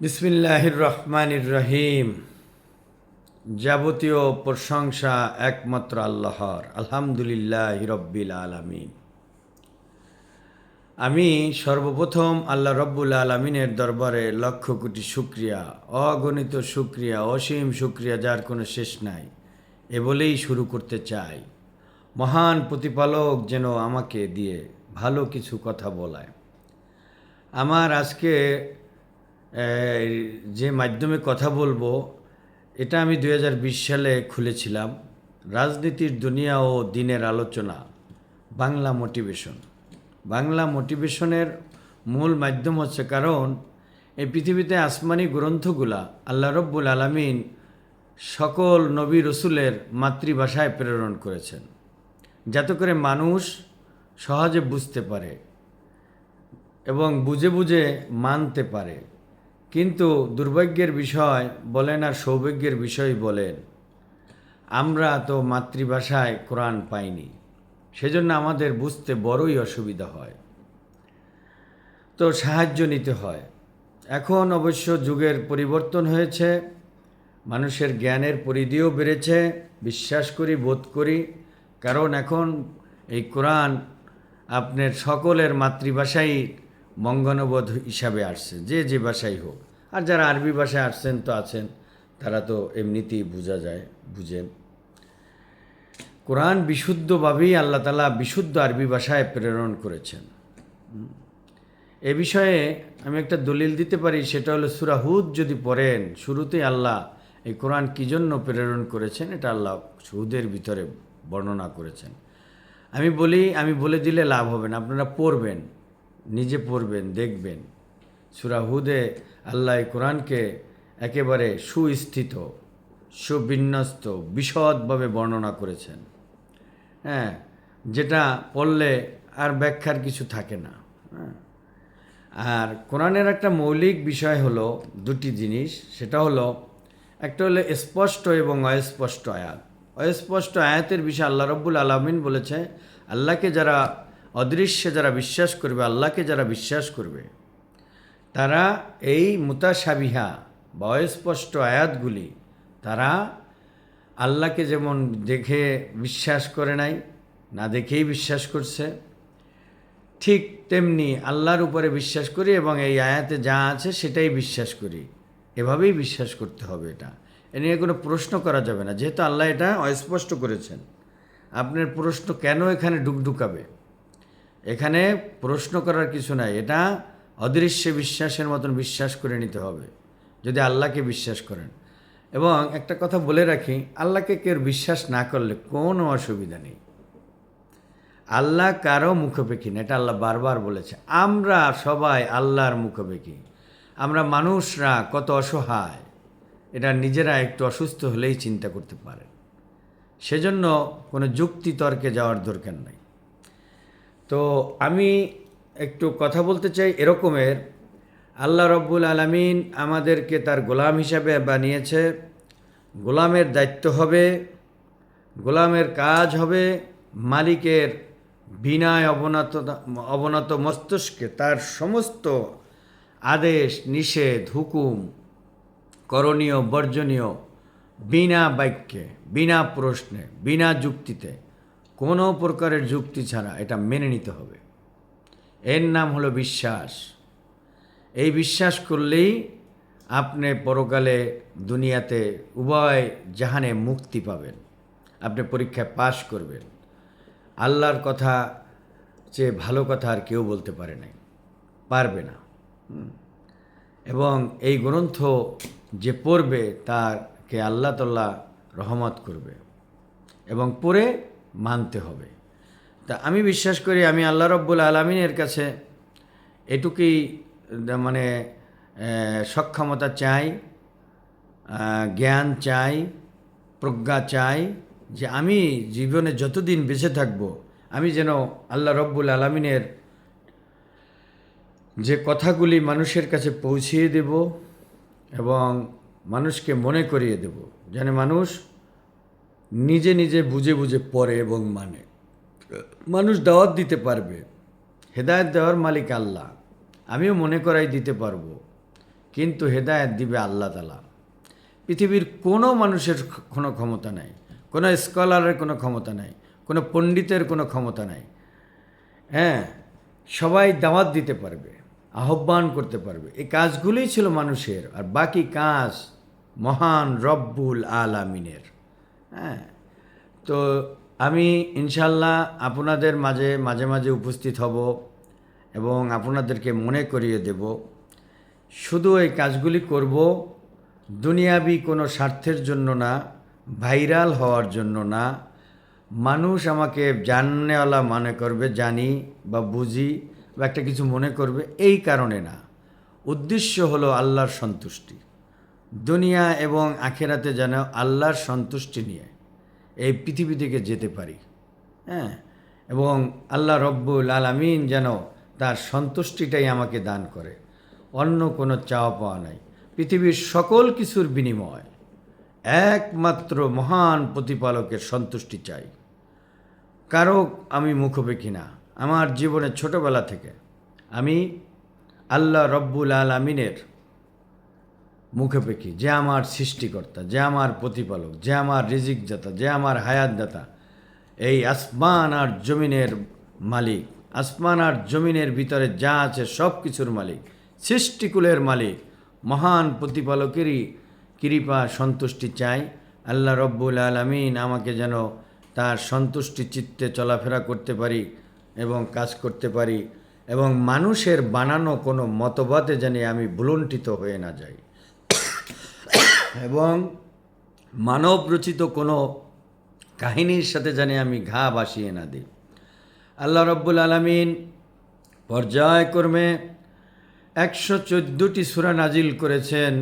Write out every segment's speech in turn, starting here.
বিসমিল্লাহির রহমানির রহিম যাবতীয় প্রশংসা একমাত্র আল্লাহর। আলহামদুলিল্লাহ রব্বিল আলামিন। আমি সর্বপ্রথম আল্লাহ রব্বুল আলমিনের দরবারে লক্ষ কোটি শুক্রিয়া, অগণিত শুক্রিয়া, অসীম শুক্রিয়া যার কোনো শেষ নাই, এ বলেই শুরু করতে চাই। মহান প্রতিপালক যেন আমাকে দিয়ে ভালো কিছু কথা বলায়। আমার আজকে যে মাধ্যমে কথা বলব, এটা আমি দু হাজার বিশ সালে খুলেছিলাম। রাজনীতির দুনিয়া ও দিনের আলোচনা, বাংলা মোটিভেশন। বাংলা মোটিভেশনের মূল মাধ্যম হচ্ছে কারণ, এই পৃথিবীতে আসমানি গ্রন্থগুলা আল্লাহ রব্বুল আলমিন সকল নবী রসুলের মাতৃভাষায় প্রেরণ করেছেন, যাতে করে মানুষ সহজে বুঝতে পারে এবং বুঝে বুঝে মানতে পারে। কিন্তু দুর্ভাগ্যের বিষয় বলেন আর সৌভাগ্যের বিষয় বলেন, আমরা তো মাতৃভাষায় কোরআন পাইনি। সেজন্য আমাদের বুঝতে বড়ই অসুবিধা হয়। তো সাহায্য নিতে হয়। এখন অবশ্য যুগের পরিবর্তন হয়েছে, মানুষের জ্ঞানের পরিধিও বেড়েছে, বিশ্বাস করি, বোধ করি, কারণ এখন এই কোরআন আপনার সকলের মাতৃভাষাই বঙ্গানুবোধ হিসাবে আসছে যে যে ভাষাই হোক। আর যারা আরবি ভাষায় আসছেন তো আছেন, তারা তো এমনিতেই বোঝা যায়, বুঝেন। কোরআন বিশুদ্ধভাবেই আল্লাহ তালা বিশুদ্ধ আরবি ভাষায় প্রেরণ করেছেন। এ বিষয়ে আমি একটা দলিল দিতে পারি, সেটা হলো সুরাহুদ যদি পড়েন, শুরুতেই আল্লাহ এই কোরআন কী জন্য প্রেরণ করেছেন, এটা আল্লাহ হুদের ভিতরে বর্ণনা করেছেন। আমি বলি, আমি বলে দিলে লাভ হবে না, আপনারা পড়বেন। নিজে পড়বেন, দেখবেন। সুরাহুদে আল্লাহ কোরআনকে একেবারে সুস্থিত, সুবিন্যস্ত, বিশদভাবে বর্ণনা করেছেন। হ্যাঁ যেটা পড়লে আর ব্যাখ্যার কিছু থাকে না। হ্যাঁ আর কোরআনের একটা মৌলিক বিষয় হলো দুটি জিনিস, সেটা হলো একটা হলো স্পষ্ট এবং অস্পষ্ট আয়াত। অস্পষ্ট আয়াতের বিষয়ে আল্লাহ রব্বুল আলমিন বলেছে, আল্লাহকে যারা অদৃশ্যে যারা বিশ্বাস করবে, আল্লাহকে যারা বিশ্বাস করবে, তারা এই মুতাসাবিহা বা অস্পষ্ট আয়াতগুলি, তারা আল্লাহকে যেমন দেখে বিশ্বাস করে নাই, না দেখেই বিশ্বাস করছে, ঠিক তেমনি আল্লাহর উপরে বিশ্বাস করি এবং এই আয়াতে যা আছে সেটাই বিশ্বাস করি। এভাবেই বিশ্বাস করতে হবে এটা। এ নিয়ে কোনো প্রশ্ন করা যাবে না। যেহেতু আল্লাহ এটা অস্পষ্ট করেছেন, আপনার প্রশ্ন কেন এখানে ডুকডুকাবে? এখানে প্রশ্ন করার কিছু নাই। এটা অদৃশ্য বিশ্বাসের মতন বিশ্বাস করে নিতে হবে, যদি আল্লাহকে বিশ্বাস করেন। এবং একটা কথা বলে রাখি, আল্লাহকে কেউ বিশ্বাস না করলে কোনো অসুবিধা নেই। আল্লাহ কারও মুখোপেক্ষী না, এটা আল্লাহ বারবার বলেছে। আমরা সবাই আল্লাহর মুখোপেক্ষী। আমরা মানুষরা কত অসহায়, এটা নিজেরা একটু অসুস্থ হলেই চিন্তা করতে পারে। সেজন্য কোনো যুক্তি তর্কে যাওয়ার দরকার নাই। তো আমি একটু কথা বলতে চাই এরকমের। আল্লাহ রব্বুল আলমিন আমাদেরকে তার গোলাম হিসাবে বানিয়েছে। গোলামের দায়িত্ব হবে, গোলামের কাজ হবে, মালিকের বিনয় অবনত অবনত মস্তিষ্কে তার সমস্ত আদেশ, নিষেধ, হুকুম করণীয়, বর্জনীয়, বিনা বাক্যে, বিনা প্রশ্নে, বিনা যুক্তিতে কোনো প্রকারের যুক্তি ছাড়া এটা মেনে নিতে হবে। এর নাম হলো বিশ্বাস। এই বিশ্বাস করলেই আপনি পরকালে দুনিয়াতে উভয় জাহানে মুক্তি পাবেন। আপনি পরীক্ষায় পাশ করবেন। আল্লাহর কথা চেয়ে ভালো কথা আর কেউ বলতে পারে নাই। পারবে না। এবং এই গ্রন্থ যে পড়বে তাকে আল্লাহ তাল্লাহ রহমত করবে। এবং পড়ে মানতে হবে। তা আমি বিশ্বাস করি, আমি আল্লাহ রব্বুল আলমিনের কাছে এটুকুই মানে সক্ষমতা চাই জ্ঞান চাই, প্রজ্ঞা চাই যে আমি জীবনে যতদিন বেঁচে থাকব, আমি যেন আল্লাহ রব্বুল আলমিনের যে কথাগুলি মানুষের কাছে পৌঁছিয়ে দেব এবং মানুষকে মনে করিয়ে দেব। যেন মানুষ নিজে নিজে বুঝে বুঝে পড়ে এবং মানে। মানুষ দাওয়াত দিতে পারবে। হেদায়ত দেওয়ার মালিক আল্লাহ। আমিও মনে করাই দিতে পারব। কিন্তু হেদায়েত দিবে আল্লাহ তালা। পৃথিবীর কোনো মানুষের কোনো ক্ষমতা নাই। কোনো স্কলারের কোনো ক্ষমতা নাই। কোনো পণ্ডিতের কোনো ক্ষমতা নাই। হ্যাঁ সবাই দাওয়াত দিতে পারবে, আহ্বান করতে পারবে। এই কাজগুলোই ছিল মানুষের। আর বাকি কাজ মহান রব্বুল আলামিনের। হ্যাঁ। তো আমি ইনশাল্লাহ আপনাদের মাঝে মাঝে মাঝে উপস্থিত হব এবং আপনাদেরকে মনে করিয়ে দেব। শুধু এই কাজগুলি করব দুনিয়াবি কোনো স্বার্থের জন্য না, ভাইরাল হওয়ার জন্য না। মানুষ আমাকে জাননেওয়ালা মনে করবে, জানি বা বুঝি বা একটা কিছু মনে করবে, এই কারণে না। উদ্দেশ্য হলো আল্লাহর সন্তুষ্টি। দুনিয়া এবং আখেরাতে যেন আল্লাহর সন্তুষ্টি নিয়ে এই পৃথিবী থেকে যেতে পারি। হ্যাঁ? এবং আল্লাহ রব্বুল আলামিন যেন তার সন্তুষ্টিটাই আমাকে দান করে। অন্য কোনো চাওয়া পাওয়া নাই। পৃথিবীর সকল কিছুর বিনিময় একমাত্র মহান প্রতিপালকের সন্তুষ্টি চাই। কারও আমি মুখোপেক্ষী না। আমার জীবনের ছোটবেলা থেকে আমি আল্লাহ রব্বুল আলমিনের মুখোপেক্ষী, যে আমার সৃষ্টিকর্তা, যে আমার প্রতিপালক, যে আমার রিজিক দাতা যে আমার হায়াত দাতা এই আসমান আর জমিনের মালিক, আসমান আর জমিনের ভিতরে যা আছে সব কিছুর মালিক, সৃষ্টিকুলের মালিক, মহান প্রতিপালকেরই কৃপা, সন্তুষ্টি চাই। আল্লাহ রব্বুল আলমিন আমাকে যেন তার সন্তুষ্টি চিত্তে চলাফেরা করতে পারি এবং কাজ করতে পারি এবং মানুষের বানানো কোনো মতবাদে যেন আমি ভুলণ্ঠিত হয়ে না যাই। এবং মানব রচিত কোনো কাহিনীর সাথে জানি আমি ঘা বাসিয়ে না দিই। আল্লাহ রব্বুল আলমিন পর্যায়ক্রমে একশো চোদ্দোটি সুরা নাজিল করেছেন,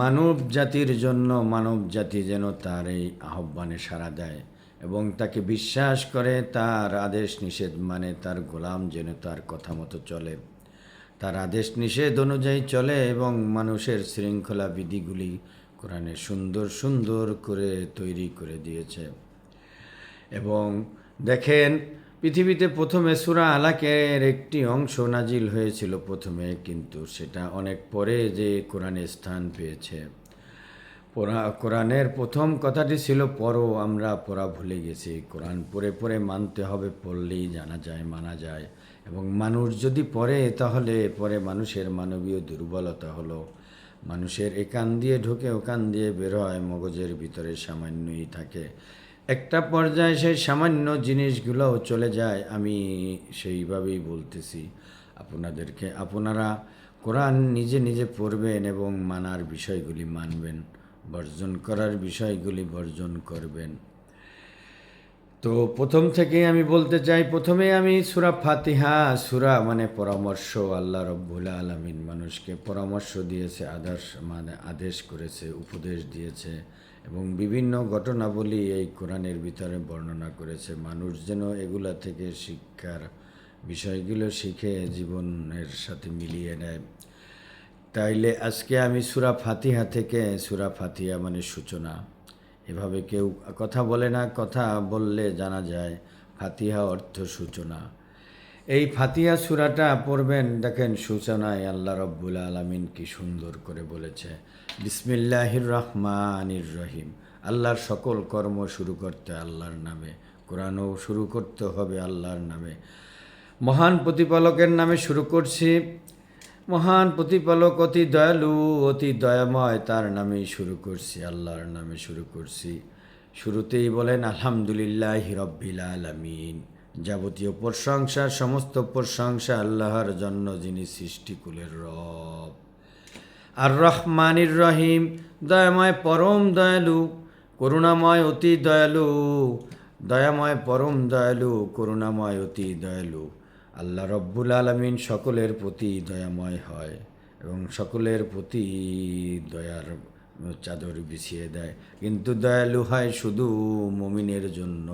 মানব জাতির জন্য মানব জাতি যেন তার এই আহ্বানে সাড়া দেয় এবং তাকে বিশ্বাস করে, তার আদেশ নিষেধ মানে তার গোলাম যেন তার কথা মতো চলে। তার আদেশ নিষেধ অনুযায়ী চলে এবং মানুষের শৃঙ্খলা বিধিগুলি কোরআনে সুন্দর সুন্দর করে তৈরি করে দিয়েছে। এবং দেখেন, পৃথিবীতে প্রথমে সুরা আলাকের একটি অংশ নাজিল হয়েছিল প্রথমে, কিন্তু সেটা অনেক পরে যে কোরআনে স্থান পেয়েছে। কোরআনের প্রথম কথাটি ছিল পরও আমরা পড়া ভুলে গেছি। কোরআন পড়ে পড়ে মানতে হবে, পড়লেই জানা যায়, মানা যায়। এবং মানুষ যদি পড়ে, তাহলে পরে মানুষের মানবীয় দুর্বলতা হলো। মানুষের একান দিয়ে ঢুকে ওকান দিয়ে বের হয়, মগজের ভিতরে সামান্যই থাকে। একটা পর্যায়ে সেই সামান্য জিনিসগুলোও চলে যায়, আমি সেইভাবেই বলতেছি। আপনাদেরকে, আপনারা কোরআন নিজে নিজে পড়বেন এবং মানার বিষয়গুলি মানবেন, বর্জন করার বিষয়গুলি বর্জন করবেন। তো প্রথম থেকে আমি বলতে চাই, প্রথমে আমি সুরা ফাতিহা, সুরা মানে পরামর্শ আল্লাহ রব্বুল আলমিন মানুষকে পরামর্শ দিয়েছে, আদর্শ মানে আদেশ করেছে, উপদেশ দিয়েছে এবং বিভিন্ন ঘটনাবলী এই কোরআনের ভিতরে বর্ণনা করেছে। মানুষ যেন এগুলা থেকে শিক্ষার বিষয়গুলো শিখে জীবনের সাথে মিলিয়ে নেয়। তাইলে আজকে আমি সুরা ফাতিহা থেকে, সুরা ফাতিহা মানে সূচনা। এভাবে কেউ কথা বলে না, কথা বললে জানা যায় ফাতিহা অর্থ সূচনা। এই ফাতিহা সুরাটা পড়বেন, দেখেন সূচনায় আল্লাহ রব্বুল আলমিন কি সুন্দর করে বলেছে, বিসমিল্লাহির রহমানির রহিম। আল্লাহর সকল কর্ম শুরু করতে আল্লাহর নামে, কোরআনও শুরু করতে হবে আল্লাহর নামে। মহান প্রতিপালকের নামে শুরু করছি। মহান প্রতিপালক, অতি দয়ালু, অতি দয়াময়, তার নামেই শুরু করছি, আল্লাহর নামে শুরু করছি। শুরুতেই বলেন, আলহামদুলিল্লাহ রব্বিল আলমিন। যাবতীয় প্রশংসা, সমস্ত প্রশংসা আল্লাহর জন্য যিনি সৃষ্টিকুলের রব। আর রহমানির রহিম দয়াময় পরম দয়ালু, করুণাময় অতি দয়ালু। দয়াময় পরম দয়ালু, করুণাময় অতি দয়ালু। আল্লাহ রব্বুল আলমিন সকলের প্রতি দয়াময় হয় এবং সকলের প্রতি দয়ার চাদর বিছিয়ে দেয়। কিন্তু দয়ালু হয় শুধু মমিনের জন্য।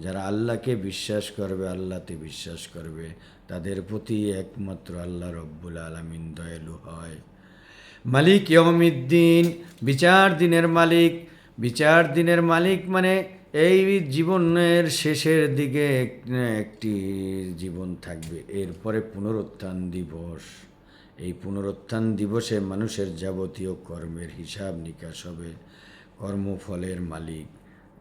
যারা আল্লাহকে বিশ্বাস করবে, আল্লাহতে বিশ্বাস করবে, তাদের প্রতি একমাত্র আল্লাহ রব্বুল আলমিন দয়ালু হয়। মালিক ইয়মিদ্দিন বিচার দিনের মালিক। বিচার দিনের মালিক মানে এই জীবনের শেষের দিকে একটি জীবন থাকবে। এরপরে পুনরুত্থান দিবস। এই পুনরুত্থান দিবসে মানুষের যাবতীয় কর্মের হিসাব নিকাশ হবে। কর্মফলের মালিক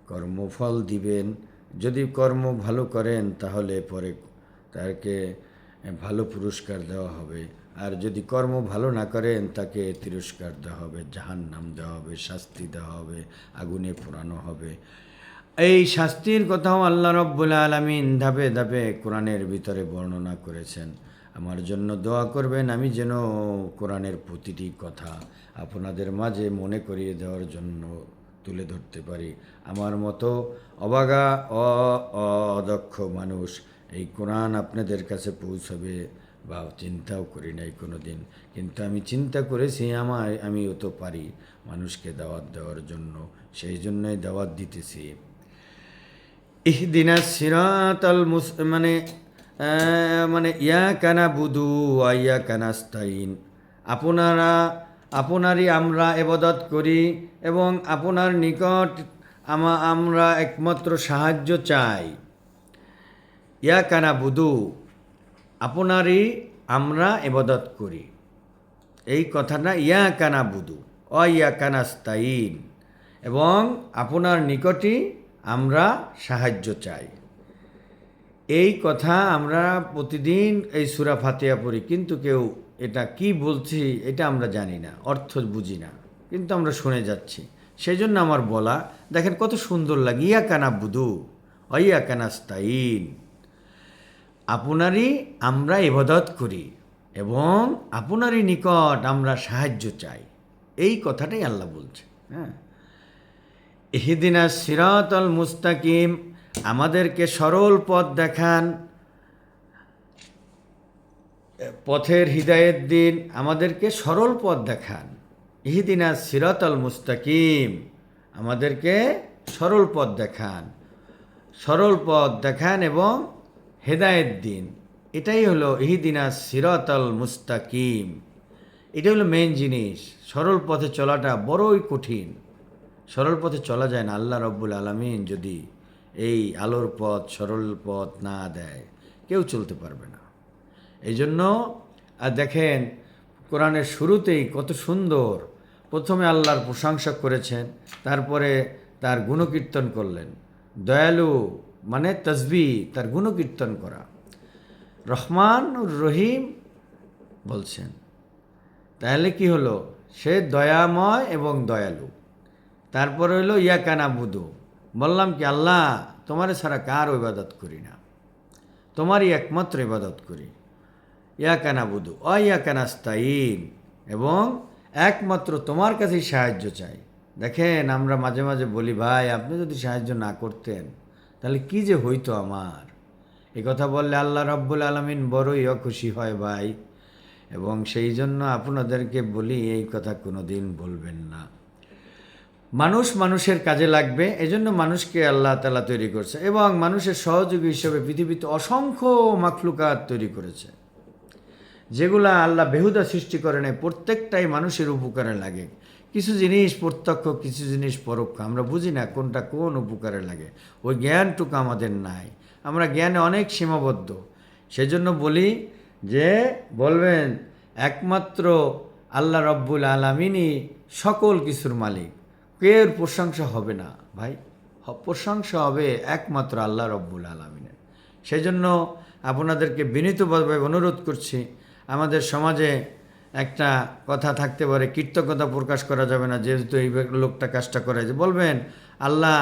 কর্মফল দিবেন। যদি কর্ম ভালো করেন, তাহলে পরে তাকে ভালো পুরস্কার দেওয়া হবে। আর যদি কর্ম ভালো না করেন, তাকে তিরস্কার দেওয়া হবে জাহান নাম দেওয়া হবে, শাস্তি দেওয়া হবে, আগুনে পোড়ানো হবে। এই শাস্তির কথাও আল্লাহ রব্বুল আলমিন ধাপে ধাপে কোরআনের ভিতরে বর্ণনা করেছেন। আমার জন্য দোয়া করবেন, আমি যেন কোরআনের প্রতিটি কথা আপনাদের মাঝে মনে করিয়ে দেওয়ার জন্য তুলে ধরতে পারি। আমার মতো অবাগা, অদক্ষ মানুষ এই কোরআন আপনাদের কাছে পৌঁছবে বা চিন্তাও করি নাই কোনো দিন কিন্তু আমি চিন্তা করেছি আমার আমিও তো পারি মানুষকে দাওয়াত দেওয়ার জন্য। সেই জন্যই দাওয়াত দিতেছি। ইহদিনা সিরাতাল মুস মানে মানে ইয়া কানা বুধু ইয়া কানাস্তাইন আপনারা, আপনারই আমরা এবাদত করি এবং আপনার নিকট আমা, আমরা একমাত্র সাহায্য চাই। ইয়া কানা বুধু আপনারই আমরা এবাদত করি। এই কথাটা ইয়া কানা বুধু অ ইয়া কানাস্তাইন এবং আপনার নিকটই আমরা সাহায্য চাই। এই কথা আমরা প্রতিদিন এই সুরা ফাতিয়া পড়ি, কিন্তু কেউ এটা কি বলছি এটা আমরা জানি না, অর্থ বুঝি না, কিন্তু আমরা শুনে যাচ্ছি। সেই জন্য আমার বলা, দেখেন কত সুন্দর লাগে, ইয়া কানা বুধু অইয়া কানাস্তাইন আপনারই আমরা ইবাদত করি এবং আপনারই নিকট আমরা সাহায্য চাই। এই কথাটাই আল্লাহ বলছে হ্যাঁ। ইহিদিনা সিরাতল মুস্তাকিম, আমাদেরকে সরল পথ দেখান। পথের হৃদায়ত দিন, আমাদেরকে সরল পথ দেখান। ইহিদিনা সিরাতল মুস্তাকিম, আমাদেরকে সরল পথ দেখান। সরল পথ দেখান এবং হেদায়েত দিন। এটাই হলো ইহিদিনা সিরাতল মুস্তাকিম। এটা হলো মেন জিনিস। সরল পথে চলাটা বড়ই কঠিন। সরল পথে চলা যায় না, আল্লাহ রব্বুল আলমিন যদি এই আলোর পথ, সরল পথ না দেয়, কেউ চলতে পারবে না। এই জন্য আর দেখেন, কোরআনের শুরুতেই কত সুন্দর, প্রথমে আল্লাহর প্রশংসা করেছেন, তারপরে তার গুণকীর্তন করলেন। দয়ালু মানে তসবি তার গুণকীর্তন করা। রহমান রহিম বলছেন। তাহলে কি হলো? সে দয়াময় এবং দয়ালু। তারপর হইল ইয়াকানা বুধু বললাম কি, আল্লাহ, তোমারে ছাড়া কার ইবাদত করি না? তোমারই একমাত্র ইবাদত করি। ইয়াকানা বুধু অ ইয়াকানাস্তাইন এবং, একমাত্র তোমার কাছেই সাহায্য চাই। দেখেন, আমরা মাঝে মাঝে বলি, ভাই, আপনি যদি সাহায্য না করতেন, তাহলে কি যে হইতো আমার? এ কথা বললে আল্লাহ রব্বুল আলমিন বড়ই অখুশি হয়, ভাই। এবং সেই জন্য আপনাদেরকে বলি, এই কথা কোনো দিন বলবেন না। মানুষ মানুষের কাজে লাগবে, এজন্য মানুষকে আল্লাহ তালা তৈরি করছে এবং মানুষের সহযোগী হিসেবে পৃথিবীতে অসংখ্য মাখলুকাত তৈরি করেছে, যেগুলা আল্লাহ বেহুদা সৃষ্টি করে নেয় প্রত্যেকটাই মানুষের উপকারে লাগে। কিছু জিনিস প্রত্যক্ষ, কিছু জিনিস পরোক্ষ, আমরা বুঝি না কোনটা কোন উপকারে লাগে। ওই জ্ঞানটুকু আমাদের নাই। আমরা জ্ঞানে অনেক সীমাবদ্ধ। সেজন্য বলি যে, বলবেন, একমাত্র আল্লাহ রব্বুল আলমিনই সকল কিছুর মালিক। কের প্রশংসা হবে না, ভাই। প্রশংসা হবে একমাত্র আল্লাহ রব্বুল আলমিনের। সেই জন্য আপনাদেরকে বিনীতভাবে অনুরোধ করছি, আমাদের সমাজে একটা কথা থাকতে পারে, কৃতজ্ঞতা প্রকাশ করা যাবে না, যেহেতু এই লোকটা কাজটা করে। যে বলবেন, আল্লাহ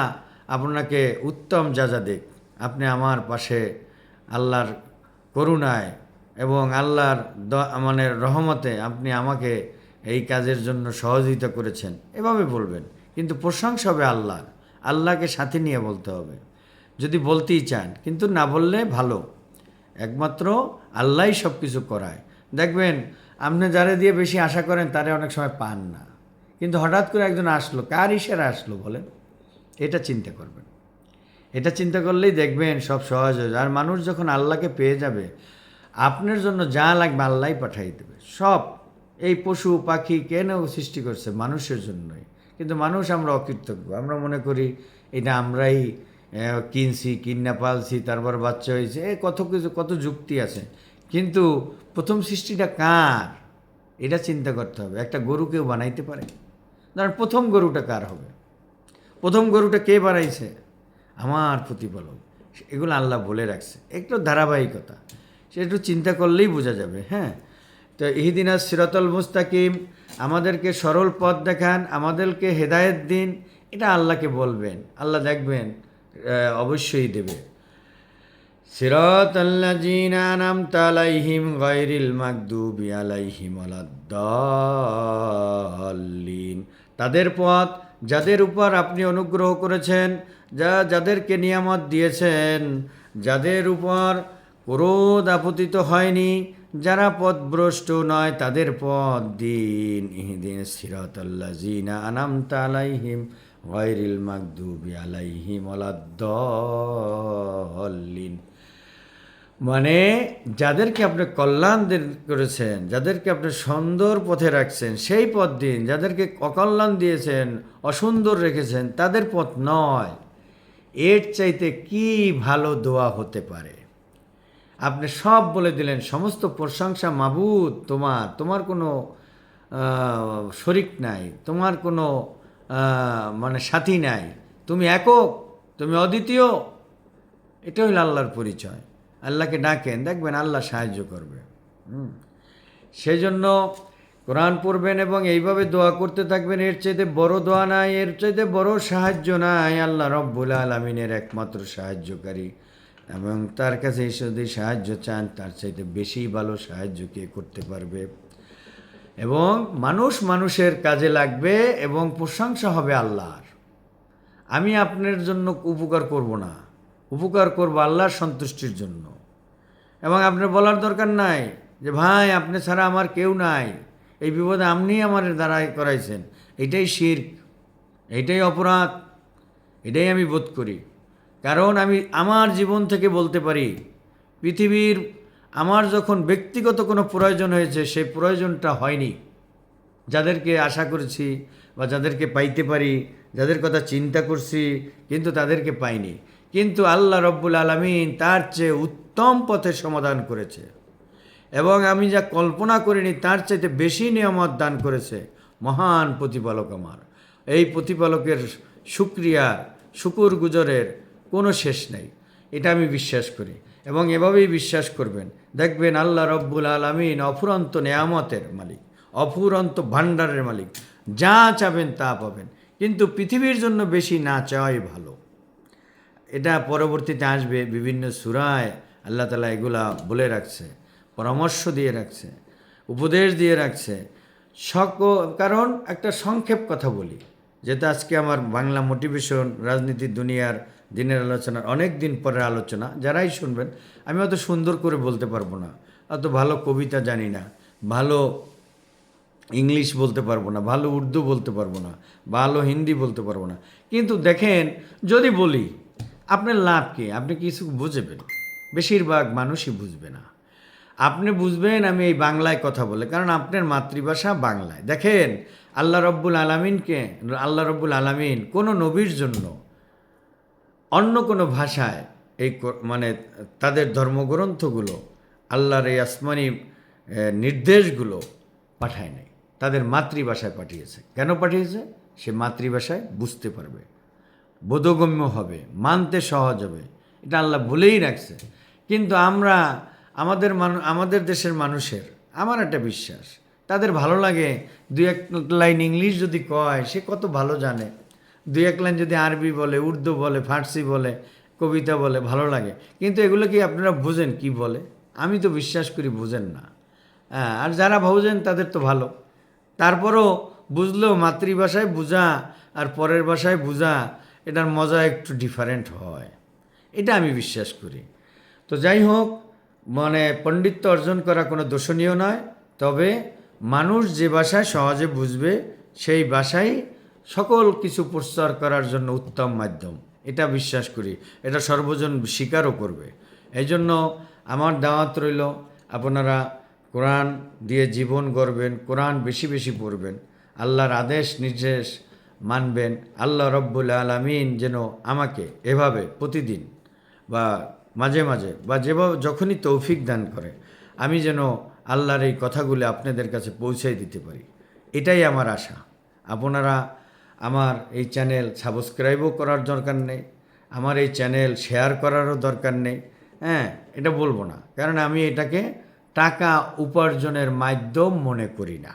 আপনাকে উত্তম যাজা দেখ আপনি আমার পাশে আল্লাহর করুণায় এবং আল্লাহর মানে রহমতে আপনি আমাকে এই কাজের জন্য সহযোগিতা করেছেন। এভাবে বলবেন। কিন্তু প্রশংসা হবে আল্লাহর। আল্লাহকে সাথে নিয়ে বলতে হবে। যদি বলতেই চান, কিন্তু না বললে ভালো। একমাত্র আল্লাহই সব কিছু করায়। দেখবেন, আপনি যারা দিয়ে বেশি আশা করেন, তারা অনেক সময় পান না। কিন্তু হঠাৎ করে একজন আসলো, কার ইশারা আসলো বলেন? এটা চিন্তা করবেন। এটা চিন্তা করলেই দেখবেন সব সহজ হয়ে আর মানুষ যখন আল্লাহকে পেয়ে যাবে, আপনার জন্য যা লাগবে আল্লাহই পাঠাই দেবে। সব, এই পশু, পাখি, কেন সৃষ্টি করছে মানুষের জন্যই? কিন্তু মানুষ আমরা অকৃতজ্ঞ। আমরা মনে করি, এটা আমরাই কিনছি, কিন্না পালছি, তারপর বাচ্চা হয়েছে। এ, কত কিছু, কত যুক্তি আছে। কিন্তু প্রথম সৃষ্টিটা কার? এটা চিন্তা করতে হবে। একটা গরু কেউ বানাইতে পারে? ধরেন প্রথম গরুটা কার হবে? প্রথম গরুটা কে বানাইছে? আমার প্রতিপালক। এগুলো আল্লাহ বলে রাখছে। একটু ধারাবাহিকতা। সে একটু চিন্তা করলেই বোঝা যাবে হ্যাঁ? তো ইহিদিনা সিরাতল মুস্তাকিম আমাদেরকে সরল পথ দেখান, আমাদেরকে হেদায়েত দিন। এটা আল্লাহকে বলবেন। আল্লাহ দেখবেন অবশ্যই দেবে। মাগদুবি আলাইহিম ওয়ালাদ-দাল্লিন। তাদের পথ, যাদের উপর আপনি অনুগ্রহ করেছেন, যা যাদেরকে নিয়ামত দিয়েছেন, যাদের উপর ক্রোধ আপতিত হয়নি যারা পথভ্রষ্ট নয় তাদের পথ দিন। ইহদিন সিরাত আল্লাযীনা আনআমতা আলাইহিম গায়রিল মাগদুবি আলাইহিম ওয়ালাদ-দাল্লিন। মানে যাদেরকে আপনি কল্যাণ করেছেন, যাদেরকে আপনি সুন্দর পথে রাখছেন, সেই পথ দিন, যাদেরকে অকল্যাণ দিয়েছেন, অসুন্দর রেখেছেন, তাদের পথ নয়। এর চাইতে কি ভালো দোয়া হতে পারে? আপনি সব বলে দিলেন, সমস্ত প্রশংসা মাবুদ, তোমার তোমার কোনো শরিক নাই, তোমার কোনো মানে সাথী নাই। তুমি একক, তুমি অদ্বিতীয় এটা হইল আল্লাহর পরিচয়। আল্লাহকে ডাকেন, দেখবেন আল্লাহ সাহায্য করবে। সেই জন্য কোরআন পড়বেন এবং এইভাবে দোয়া করতে থাকবেন, এর চাইতে বড় দোয়া নাই, এর চাইতে বড় সাহায্য নাই, আল্লাহ রব্বুল আলমিনের একমাত্র সাহায্যকারী। এবং তার কাছে এসে যদি সাহায্য চান, তার চাইতে বেশি ভালো সাহায্য কে করতে পারবে? এবং মানুষ মানুষের কাজে লাগবে এবং প্রশংসা হবে আল্লাহর। আমি আপনার জন্য উপকার করব না। উপকার করব আল্লাহর সন্তুষ্টির জন্য। এবং আপনার বলার দরকার নাই যে, ভাই, আপনি ছাড়া আমার কেউ নাই। এই বিপদে আপনি আমার দ্বারাই করাইছেন। এটাই শির এইটাই অপরাধ, এটাই আমি বোধ করি। কারণ আমি আমার জীবন থেকে বলতে পারি, পৃথিবীর আমার যখন ব্যক্তিগত কোনো প্রয়োজন হয়েছে, সেই প্রয়োজনটা হয়নি। যাদেরকে আশা করছি বা যাদেরকে পাইতে পারি, যাদের কথা চিন্তা করছি, কিন্তু তাদেরকে পাইনি। কিন্তু আল্লাহ রব্বুল আলমিন তার চেয়ে উত্তম পথে সমাধান করেছে। এবং আমি যা কল্পনা করিনি, তার চাইতে বেশি নিয়ামত দান করেছে মহান প্রতিপালক আমার। এই প্রতিপালকের সুক্রিয়া শুকুর গুজরের কোনো শেষ নাই। এটা আমি বিশ্বাস করি এবং এভাবেই বিশ্বাস করবেন। দেখবেন আল্লাহ রব্বুল আলমিন অফুরন্ত নেয়ামতের মালিক, অফুরন্ত ভাণ্ডারের মালিক। যা চাবেন তা পাবেন। কিন্তু পৃথিবীর জন্য বেশি না চাওয়াই ভালো। এটা পরবর্তীতে আসবে বিভিন্ন সুরায় আল্লাহ তালা এগুলা বলে রাখছে, পরামর্শ দিয়ে রাখছে, উপদেশ দিয়ে রাখছে। সক, কারণ একটা সংক্ষেপ কথা বলি যেটা আজকে আমার বাংলা মোটিভেশন রাজনীতির দুনিয়ার দিনের আলোচনার অনেক দিন পরের আলোচনা, যারাই শুনবেন, আমি অত সুন্দর করে বলতে পারব না, অত ভালো কবিতা জানি না, ভালো ইংলিশ বলতে পারব না, ভালো উর্দু বলতে পারব না, ভালো হিন্দি বলতে পারব না। কিন্তু দেখেন, যদি বলি, আপনার লাভ কি? আপনি কিছু বুঝবেন? বেশিরভাগ মানুষই বুঝবে না। আপনি বুঝবেন, আমি এই বাংলায় কথা বলে, কারণ আপনার মাতৃভাষা বাংলায়। দেখেন, আল্লাহ রব্বুল আলমিনকে, আল্লাহ রব্বুল আলমিন কোনো নবীর জন্য অন্য কোনো ভাষায় এই মানে তাদের ধর্মগ্রন্থগুলো, আল্লাহর এই আসমানি নির্দেশগুলো পাঠায় নাই। তাদের মাতৃভাষায় পাঠিয়েছে। কেন পাঠিয়েছে? সে মাতৃভাষায় বুঝতে পারবে। বোধগম্য হবে, মানতে সহজ হবে। এটা আল্লাহ বলেই রাখছে। কিন্তু আমরা, আমাদের আমাদের দেশের মানুষের, আমার একটা বিশ্বাস, তাদের ভালো লাগে, দুই এক লাইন ইংলিশ যদি কয়, সে কত ভালো জানে। দুই এক লাইন যদি আরবি বলে, উর্দু বলে, ফার্সি বলে, কবিতা বলে, ভালো লাগে। কিন্তু এগুলো কি আপনারা বুঝেন কি বলে? আমি তো বিশ্বাস করি বুঝেন না। হ্যাঁ আর যারা বুঝেন তাদের তো ভালো। তারপরও বুঝলেও মাতৃভাষায় বোঝা আর পরের ভাষায় বোঝা, এটার মজা একটু ডিফারেন্ট হয়। এটা আমি বিশ্বাস করি। তো যাই হোক মানে পণ্ডিত্য অর্জন করা কোনো দোষণীয় নয়। তবে মানুষ যে ভাষায় সহজে বুঝবে, সেই ভাষাই সকল কিছু প্রচার করার জন্য উত্তম মাধ্যম। এটা বিশ্বাস করি। এটা সর্বজন স্বীকারও করবে। এই জন্য আমার দাওয়াত রইল, আপনারা কোরআন দিয়ে জীবন গড়বেন, কোরআন বেশি বেশি পড়বেন। আল্লাহর আদেশ, নির্দেশ মানবেন। আল্লাহ রব্বুল আলমিন যেন আমাকে এভাবে প্রতিদিন বা মাঝে মাঝে বা যেভাবে যখনই তৌফিক দান করে, আমি যেন আল্লাহর এই কথাগুলি আপনাদের কাছে পৌঁছে দিতে পারি। এটাই আমার আশা। আপনারা আমার এই চ্যানেল সাবস্ক্রাইবও করার দরকার নেই, আমার এই চ্যানেল শেয়ার করারও দরকার নেই। হ্যাঁ এটা বলব না। কারণ আমি এটাকে টাকা উপার্জনের মাধ্যম মনে করি না।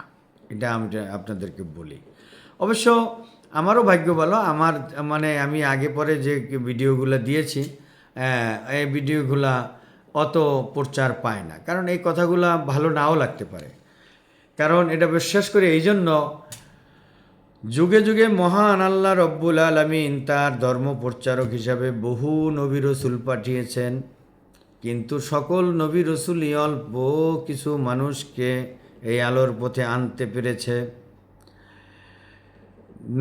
এটা আমি আপনাদেরকে বলি। অবশ্য আমারও ভাগ্য ভালো, আমার মানে আমি আগে পরে যে ভিডিওগুলো দিয়েছি এই ভিডিওগুলা অত প্রচার পায় না। কারণ এই কথাগুলা ভালো নাও লাগতে পারে। কারণ এটা বিশ্বাস করি এই জন্য যুগে যুগে মহান আল্লাহ রব্বুল আলমিন তার ধর্ম প্রচারক হিসাবে বহু নবী রসুল পাঠিয়েছেন। কিন্তু সকল নবী রসুলই অল্প কিছু মানুষকে এই আলোর পথে আনতে পেরেছে।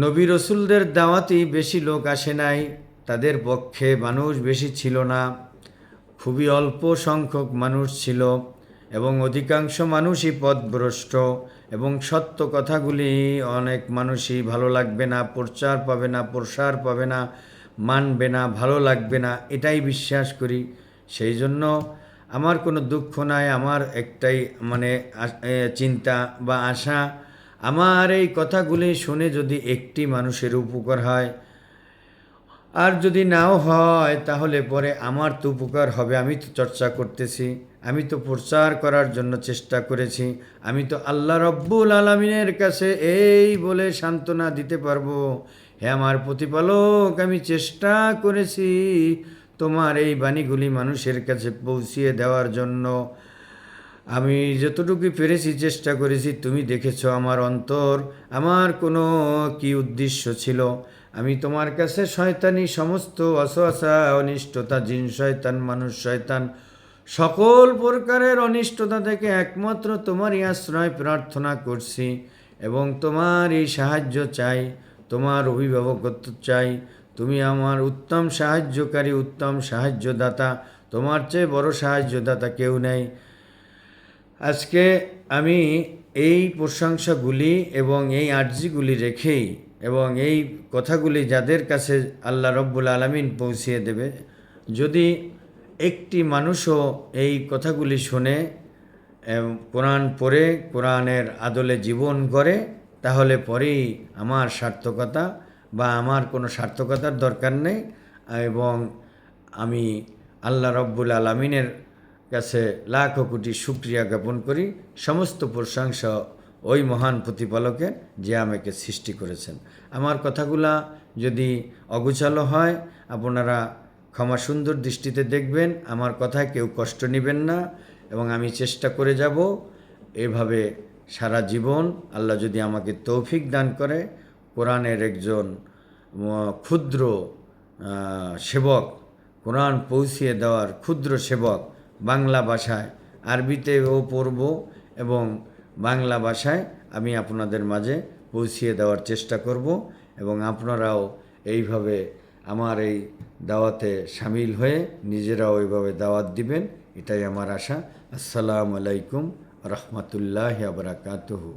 নবী রসুলদের দাওয়াতেই বেশি লোক আসে নাই, তাদের পক্ষে মানুষ বেশি ছিল না। খুবই অল্প সংখ্যক মানুষ ছিল এবং অধিকাংশ মানুষই পথভ্রষ্ট এবং সত্য কথাগুলি অনেক মানুষই ভালো লাগবে না, প্রচার পাবে না, প্রসার পাবে না, মানবে না, ভালো লাগবে না, এটাই বিশ্বাস করি। সেই জন্য আমার কোনো দুঃখ নাই, আমার একটাই মানে চিন্তা বা আশা, আমার এই কথাগুলি শুনে যদি একটি মানুষের উপকার হয়, আর যদি নাও হয়, তাহলে পরে আমার তো উপকার হবে, আমি তো চর্চা করতেছি। আমি তো প্রচার করার জন্য চেষ্টা করেছি। আমি তো আল্লাহ রব্বুল আলমিনের কাছে এই বলে সান্ত্বনা দিতে পারব। হে আমার প্রতিপালক, আমি চেষ্টা করেছি তোমার এই বাণীগুলি মানুষের কাছে পৌঁছিয়ে দেওয়ার জন্য। আমি যতটুকু পেরেছি, চেষ্টা করেছি, তুমি দেখেছ আমার অন্তর, আমার কোনো কি উদ্দেশ্য ছিল। আমি তোমার কাছে শয়তানি সমস্ত অসহসা অনিষ্টতা, জিন শয়তান, মানুষ শয়তান সকল প্রকারের অনিষ্টতা থেকে একমাত্র তোমারই আশ্রয় প্রার্থনা করছি এবং তোমারই সাহায্য চাই, তোমার অভিভাবকত্ব চাই। তুমি আমার উত্তম সাহায্যকারী, উত্তম সাহায্যদাতা, তোমার চেয়ে বড় সাহায্যদাতা কেউ নেই। আজকে আমি এই প্রশংসাগুলি এবং এই আর্জিগুলি রেখেই এবং এই কথাগুলি যাদের কাছে আল্লাহ রব্বুল আলমিন পৌঁছিয়ে দেবে, যদি একটি মানুষও এই কথাগুলি শুনে কোরআন পড়ে, কোরআনের আদলে জীবন করে তাহলে পরেই আমার সার্থকতা বা আমার কোনো সার্থকতার দরকার নেই এবং আমি আল্লাহ রব্বুল আলমিনের কাছে লাখো কোটি শুক্রিয়া জ্ঞাপন করি সমস্ত প্রশংসা ওই মহান প্রতিপালকের যে আমাকে সৃষ্টি করেছেন। আমার কথাগুলা যদি অগুছালো হয়, আপনারা ক্ষমা সুন্দর দৃষ্টিতে দেখবেন, আমার কথায় কেউ কষ্ট নেবেন না এবং আমি চেষ্টা করে যাব এভাবে সারা জীবন। আল্লাহ যদি আমাকে তৌফিক দান করে, কোরআনের একজন ক্ষুদ্র সেবক, কোরআন পৌঁছিয়ে দেওয়ার ক্ষুদ্র সেবক বাংলা ভাষায়, আরবিতেও পড়ব এবং বাংলা ভাষায় আমি আপনাদের মাঝে পৌঁছিয়ে দেওয়ার চেষ্টা করব এবং আপনারাও এইভাবে আমার এই দাওয়াতে সামিল হয়ে নিজেরা ওইভাবে দাওয়াত দিবেন, এটাই আমার আশা। আসসালামু আলাইকুম রহমতুল্লাহ আবরাকাতহু